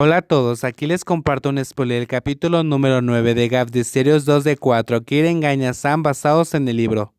Hola a todos, aquí les comparto un spoiler del capítulo número 9 de Gap de Serios 2 de 4, Kir engaña a Sam basados en el libro.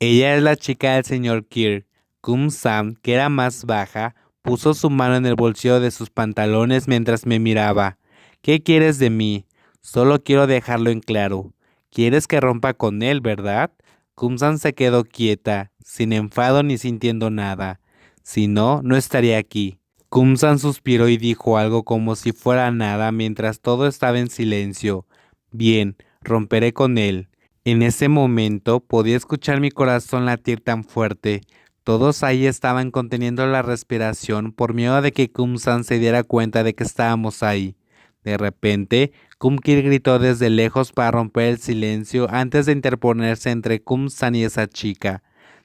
Ella es la chica del señor Kir. Kum Sam, que era más baja, puso su mano en el bolsillo de sus pantalones mientras me miraba. ¿Qué quieres de mí? Solo quiero dejarlo en claro. ¿Quieres que rompa con él, verdad? Kumsan se quedó quieta, sin enfado ni sintiendo nada. Si no, no estaría aquí. Kumsan suspiró y dijo algo como si fuera nada mientras todo estaba en silencio. Bien, romperé con él. En ese momento podía escuchar mi corazón latir tan fuerte. Todos ahí estaban conteniendo la respiración por miedo de que Kumsan se diera cuenta de que estábamos ahí. De repente, Kumkir gritó desde lejos para romper el silencio antes de interponerse entre Kumsan y esa chica.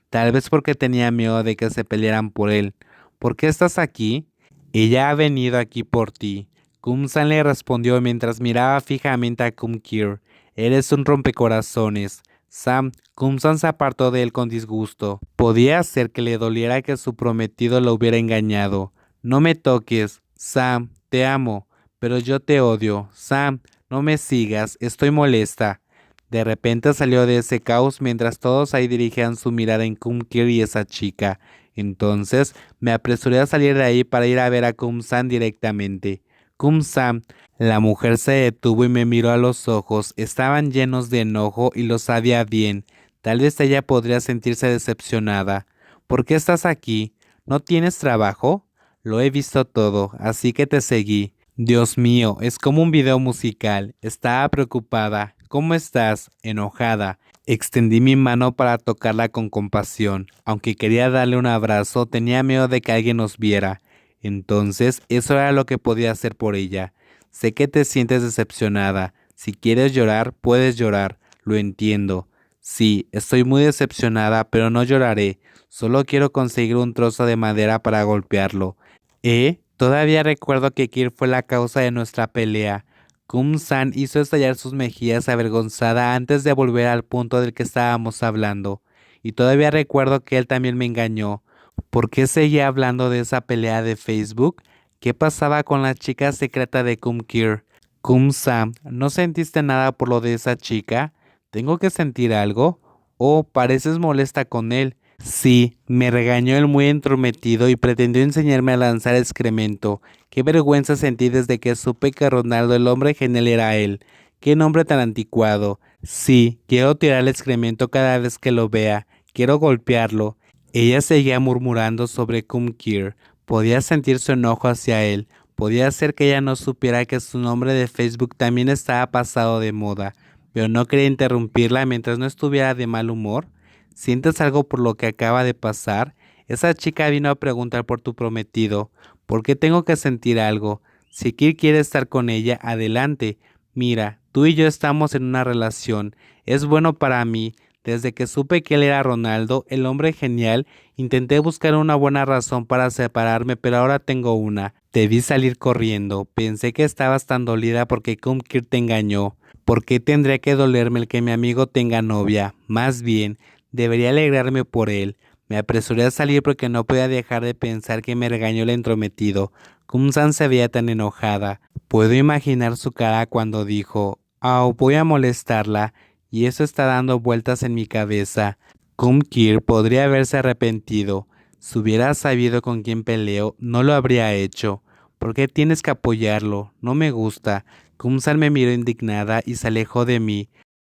Tal vez porque tenía miedo de que se pelearan por él. ¿Por qué estás aquí? Ella ha venido aquí por ti. Kumsan le respondió mientras miraba fijamente a Kumkir. Eres un rompecorazones. Sam, Kumsan se apartó de él con disgusto. Podía ser que le doliera que su prometido lo hubiera engañado. No me toques. Sam, te amo. Pero yo te odio. Sam, no me sigas. Estoy molesta. De repente salió de ese caos mientras todos ahí dirigían su mirada en Kumkir y esa chica. Entonces me apresuré a salir de ahí para ir a ver a Kumsan directamente. Kumsan, la mujer se detuvo y me miró a los ojos. Estaban llenos de enojo y lo sabía bien. Tal vez ella podría sentirse decepcionada. ¿Por qué estás aquí? ¿No tienes trabajo? Lo he visto todo, así que te seguí. Dios mío, es como un video musical. Estaba preocupada. ¿Cómo estás? Enojada. Extendí mi mano para tocarla con compasión. Aunque quería darle un abrazo, tenía miedo de que alguien nos viera. Entonces, eso era lo que podía hacer por ella. Sé que te sientes decepcionada. Si quieres llorar, puedes llorar. Lo entiendo. Sí, estoy muy decepcionada, pero no lloraré. Solo quiero conseguir un trozo de madera para golpearlo. ¿Eh? Todavía recuerdo que Kir fue la causa de nuestra pelea. Kum-san hizo estallar sus mejillas avergonzada antes de volver al punto del que estábamos hablando. Y todavía recuerdo que él también me engañó. ¿Por qué seguía hablando de esa pelea de Facebook? ¿Qué pasaba con la chica secreta de Kum-kir? Kum-san, ¿no sentiste nada por lo de esa chica? ¿Tengo que sentir algo? Oh, pareces molesta con él. Sí, me regañó el muy entrometido y pretendió enseñarme a lanzar excremento. Qué vergüenza sentí desde que supe que Ronaldo el hombre genial era él. Qué nombre tan anticuado. Sí, quiero tirar el excremento cada vez que lo vea. Quiero golpearlo. Ella seguía murmurando sobre Kumkir. Podía sentir su enojo hacia él. Podía ser que ella no supiera que su nombre de Facebook también estaba pasado de moda. Pero no quería interrumpirla mientras no estuviera de mal humor. ¿Sientes algo por lo que acaba de pasar? Esa chica vino a preguntar por tu prometido. ¿Por qué tengo que sentir algo? Si Kir quiere estar con ella, adelante. Mira, tú y yo estamos en una relación. Es bueno para mí. Desde que supe que él era Ronaldo, el hombre genial, intenté buscar una buena razón para separarme, pero ahora tengo una. Te vi salir corriendo. Pensé que estabas tan dolida porque Kumkir te engañó. ¿Por qué tendría que dolerme el que mi amigo tenga novia? Más bien, Debería alegrarme por él. Me apresuré a salir porque no podía dejar de pensar que me regañó el entrometido. Kumsan se veía tan enojada. Puedo imaginar su cara cuando dijo, Oh, voy a molestarla, y eso está dando vueltas en mi cabeza. Kumkir podría haberse arrepentido. Si hubiera sabido con quién peleo, no lo habría hecho. ¿Por qué tienes que apoyarlo? No me gusta. Kumsan me miró indignada y se alejó de mí.